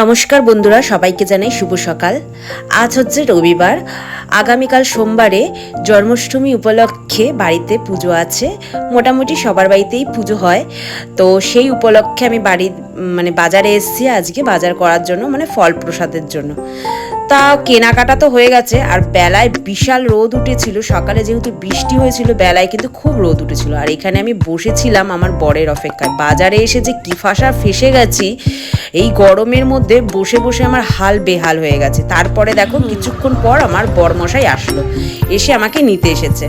নমস্কার বন্ধুরা, সবাইকে জানাই শুভ সকাল। আজ হচ্ছে রবিবার। আগামীকাল সোমবারে জন্মাষ্টমী উপলক্ষে বাড়িতে পুজো আছে। মোটামুটি সবার বাড়িতেই পুজো হয়। তো সেই উপলক্ষে আমি বাড়ি মানে বাজারে এসেছি আজকে বাজার করার জন্য মানে ফল প্রসাদের জন্য। তা কেনাকাটা তো হয়ে গেছে, আর বেলায় বিশাল রোদ উঠেছিল, সকালে যেহেতু বৃষ্টি হয়েছিল, বেলায় কিন্তু খুব রোদ উঠেছিল। আর এখানে আমি বসেছিলাম আমার বরের অপেক্ষায়। বাজারে এসে যে কি ফাঁসা ফেসে গেছি, এই গরমের মধ্যে বসে বসে আমার হাল বেহাল হয়ে গেছে। তারপরে দেখো, কিছুক্ষণ পর আমার বরমশাই আসলো, এসে আমাকে নিতে এসেছে।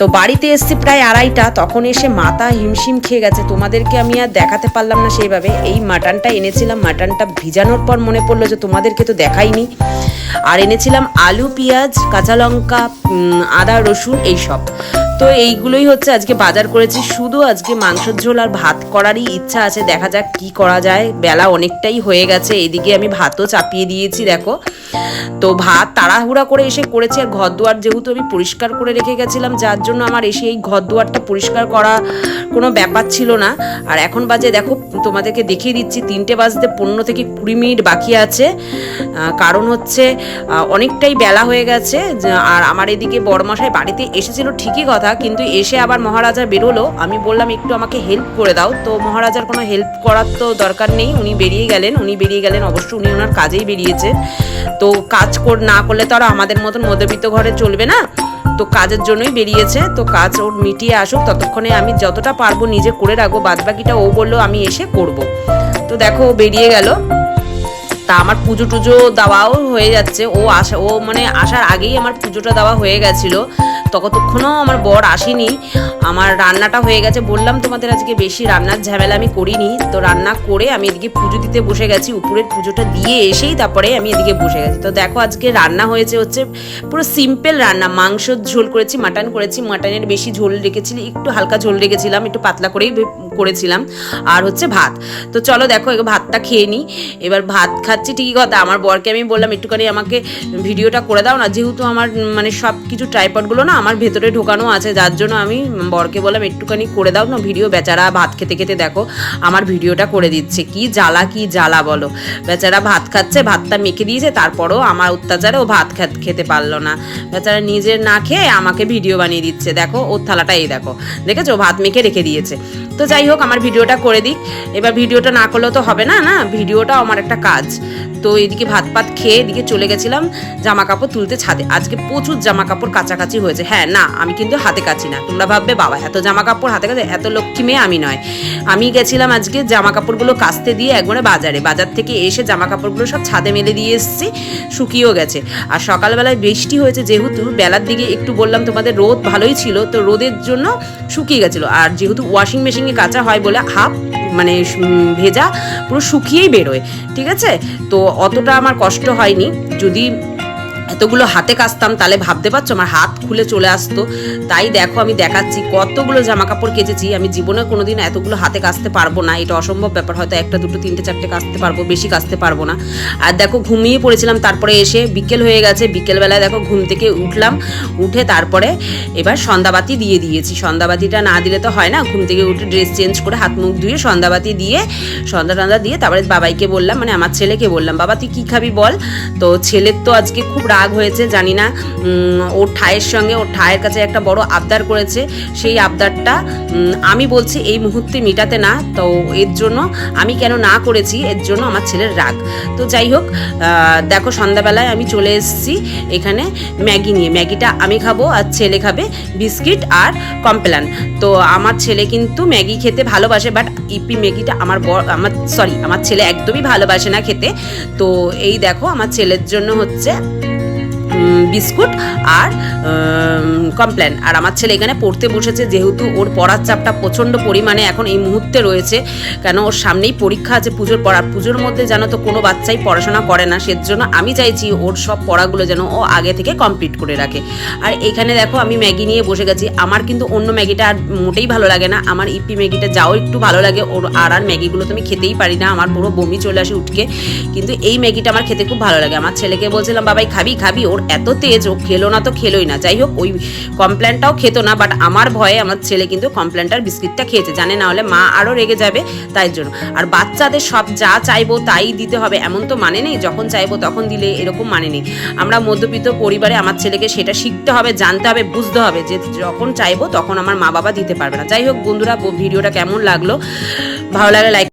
তো বাড়িতে এসছি প্রায় আড়াইটা, তখন এসে মাথা হিমশিম খেয়ে গেছে। তোমাদেরকে আমি আর দেখাতে পারলাম না সেইভাবে। এই মাটনটা এনেছিলাম, মাটনটা ভিজানোর পর মনে পড়ল যে তোমাদেরকে তো দেখাইনি। আর এনেছিলাম আলু, পেঁয়াজ, কাঁচা লঙ্কা আদা, রসুন, এইসব। তো এইগুলোই হচ্ছে আজকে বাজার করেছি। শুধু আজকে মাংসের ঝোল আর ভাত করারই ইচ্ছা আছে। দেখা যাক কি করা যায়। বেলা অনেকটাই হয়ে গেছে। এদিকে আমি ভাতও চাপিয়ে দিয়েছি, দেখো। তো ভাত তাড়াহুড়া করে এসে করেছি আর ঘর দুয়ার যেহেতু আমি পরিষ্কার করে রেখে গেছিলাম, যার জন্য আমার এসে এই ঘর দুয়ারটা পরিষ্কার করা কোনো ব্যাপার ছিল না। আর এখন বাজে, দেখো, তোমাদেরকে দেখিয়ে দিচ্ছি, তিনটে বাজতে পনেরো থেকে কুড়ি মিনিট বাকি আছে। কারণ হচ্ছে অনেকটাই বেলা হয়ে গেছে। আর আমার এদিকে বড়মশাই বাড়িতে এসেছিল, ঠিকই কথা। কিন্তু এসে আবার মহারাজা বেরোলো। আমি বললাম, একটু আমাকে হেল্প করে দাও। তো মহারাজার কোনো হেল্প করার তো দরকার নেই। উনি বেরিয়ে গেলেন, উনি বেরিয়ে গেলেন। অবশ্য উনি ওনার কাজেই বেরিয়েছেন। তো কাজ কর, না করলে তো আর আমাদের মতন মধ্যবিত্ত ঘরে চলবে না। তো কাজের জন্যই বেরিয়েছে। তো কাজ ওর মিটিয়ে আসুক। ততক্ষণে আমি যতটা পারব নিজে করে রাখব। বাদবাকিটা ও বলল, আমি এসে করব। তো দেখো বেরিয়ে গেল। তা আমার পুজো টুজো দেওয়াও হয়ে যাচ্ছে। ও আসা, ও মানে আসার আগেই আমার পুজোটা দেওয়া হয়ে গেছিল। ততক্ষণও আমার বর আসেনি। আমার রান্নাটা হয়ে গেছে। বললাম, তোমাদের আজকে বেশি রান্নার ঝামেলা আমি করিনি। তো রান্না করে আমি এদিকে পুজো দিতে বসে গেছি। উপরের পুজোটা দিয়ে এসেই তারপরে আমি এদিকে বসে গেছি। তো দেখো, আজকে রান্না হয়েছে হচ্ছে পুরো সিম্পল রান্না। মাংসর ঝোল করেছি মাটন করেছি। মাটনের বেশি ঝোল রেখেছি একটু হালকা ঝোল রেখেছিলাম, একটু পাতলা করেই করেছিলাম। আর হচ্ছে ভাত। তো চলো দেখো ভাতটা খেয়ে নিই এবার ভাত খাচ্ছি ঠিকই কথা। আমার বরকে আমি বললাম, একটুখানি আমাকে ভিডিওটা করে দাও না। যেহেতু আমার মানে সব কিছু ট্রাইপডগুলো না আমার ভেতরে ঢোকানো আছে, যার জন্য আমি বরকে বললাম, একটুখানি করে দাও না ভিডিও। বেচারা ভাত খেতে খেতে দেখো, আমার ভিডিওটা করে দিচ্ছে। কি জ্বালা কি জ্বালা বলো। বেচারা ভাত খাচ্ছে, ভাতটা মেখে দিয়েছে, তারপরও আমার অত্যাচারে ও ভাত খেতে পারল না। বেচারা নিজের না খেয়ে আমাকে ভিডিও বানিয়ে দিচ্ছে। দেখো, ওর থালাটা এই দেখো। দেখেছ? ভাত মেখে রেখে দিয়েছে। তো যাই হোক, আমার ভিডিওটা করে দিক। এবার ভিডিওটা না করলেও তো হবে না না? ভিডিওটাও আমার একটা কাজ। তো এদিকে ভাত পাত খেয়ে এদিকে চলে গেছিলাম জামা কাপড় তুলতে ছাদে। আজকে প্রচুর জামা কাপড় কাছাকাছি হয়েছে। হ্যাঁ না, আমি কিন্তু হাতে কাছি না। তোমরা ভাববে, বাবা, এত জামা কাপড় হাতে কাছে এত লক্ষ্মী মেয়ে আমি নয়। আমি গেছিলাম আজকে জামা কাপড়গুলো কাচতে দিয়ে একবারে বাজারে। বাজার থেকে এসে জামা কাপড়গুলো সব ছাদে মেলে দিয়ে এসেছি, শুকিয়েও গেছে। আর সকালবেলায় বৃষ্টি হয়েছে যেহেতু, বেলার দিকে একটু বললাম তোমাদের, রোদ ভালোই ছিল, তো রোদের জন্য শুকিয়ে গেছিল। আর যেহেতু ওয়াশিং মেশিনে কাঁচা হয় বলে হাফ মানে ভেজা পুরো শুকিয়েই বেরোয় ঠিক আছে? তো অতটা আমার কষ্ট হয়নি। যদি এতগুলো হাতে কাচতাম, তাহলে ভাবতে পারছ? আমার হাত খুলে চলে আসতো। তাই দেখো, আমি দেখাচ্ছি, কতগুলো জামা কাপড় কেচেছি। আমি জীবনে কোনোদিন এতগুলো হাতে কাচতে পারব না। এটা অসম্ভব ব্যাপার, হয়তো একটা, দুটো, তিনটে, চারটে কাচতে পারব, বেশি কাচতে পারব না। আর দেখো, ঘুমিয়ে পড়েছিলাম, তারপরে এসে বিকেল হয়ে গেছে। বিকেলবেলায় দেখো, ঘুম থেকে উঠলাম, উঠে তারপরে এবার সন্ধ্যাবাতি দিয়ে দিয়েছি। সন্ধ্যাবাতিটা না দিলে তো হয় না, ঘুম থেকে উঠে ড্রেস চেঞ্জ করে হাত, মুখ ধুয়ে সন্ধ্যাবাতি দিয়ে, সন্ধ্যা টন্ধা দিয়ে তারপরে বাবাইকে বললাম মানে আমার ছেলেকে বললাম, বাবা, তুই কী খাবি বল? তো ছেলের তো আজকে খুব রাগ হয়েছে, জানি না ওর ঠায়ের সঙ্গে, ওর ঠায়ের কাছে একটা বড় আবদার করেছে, সেই আবদারটা আমি বলছি এই মুহূর্তে মেটাতে না, তো এর জন্য আমি কেন না করেছি, এর জন্য আমার ছেলের রাগ। তো যাই হোক দেখো সন্ধ্যাবেলায় আমি চলে এসেছি এখানে ম্যাগি নিয়ে। ম্যাগিটা আমি খাব আর ছেলে খাবে বিস্কিট আর কমপ্লান। তো আমার ছেলে কিন্তু ম্যাগি খেতে ভালোবাসে, বাট ইপি ম্যাগিটা আমার বর আমার, সরি, আমার ছেলে একদমই ভালোবাসে না খেতে। তো এই দেখো, আমার ছেলের জন্য হচ্ছে বিস্কুট আর কমপ্ল্যান আর আমার ছেলে এখানে পড়তে বসেছে, যেহেতু ওর পড়ার চাপটা প্রচণ্ড পরিমাণে এখন এই মুহূর্তে রয়েছে, কেন ওর সামনেই পরীক্ষা আছে পুজোর পড়া পুজোর মধ্যে যেন তো, কোনো বাচ্চাই পড়াশোনা করে না, সেজন্য আমি চাইছি ওর সব পড়াগুলো যেন ও আগে থেকে কমপ্লিট করে রাখে। আর এখানে দেখো, আমি ম্যাগি নিয়ে বসে গেছি। আমার কিন্তু অন্য ম্যাগিটা আর মোটেই ভালো লাগে না। আমার ইপি ম্যাগিটা যাও একটু ভালো লাগে। ওর আর আর ম্যাগিগুলো তো আমি খেতেই পারি না। আমার পুরো বমি চলে আসে উঠকে। কিন্তু এই ম্যাগিটা আমার খেতে খুব ভালো লাগে। আমার ছেলেকে বলছিলাম, বাবাই, খাবি খাবি। ওর ওর এত তেজ, ও খেলো না তো খেলোই না। যাই হোক, ওই কমপ্ল্যানটাও খেত না বাট আমার ভয়ে আমার ছেলে কিন্তু কমপ্ল্যানটার বিস্কিটটা খেয়েছে। জানে না হলে মা আরও রেগে যাবে, তাই জন্য। আর বাচ্চাদের সব যা চাইব তাই দিতে হবে, এমন তো মানে নেই, যখন চাইব তখন দিলে এরকম মানে নেই। আমরা মধ্যবিত্ত পরিবারে আমার ছেলেকে সেটা শিখতে হবে, জানতে হবে, বুঝতে হবে যে যখন চাইব তখন আমার মা বাবা দিতে পারবে না। যাই হোক, বন্ধুরা ভিডিওটা কেমন লাগল? ভালো লাগলে লাইক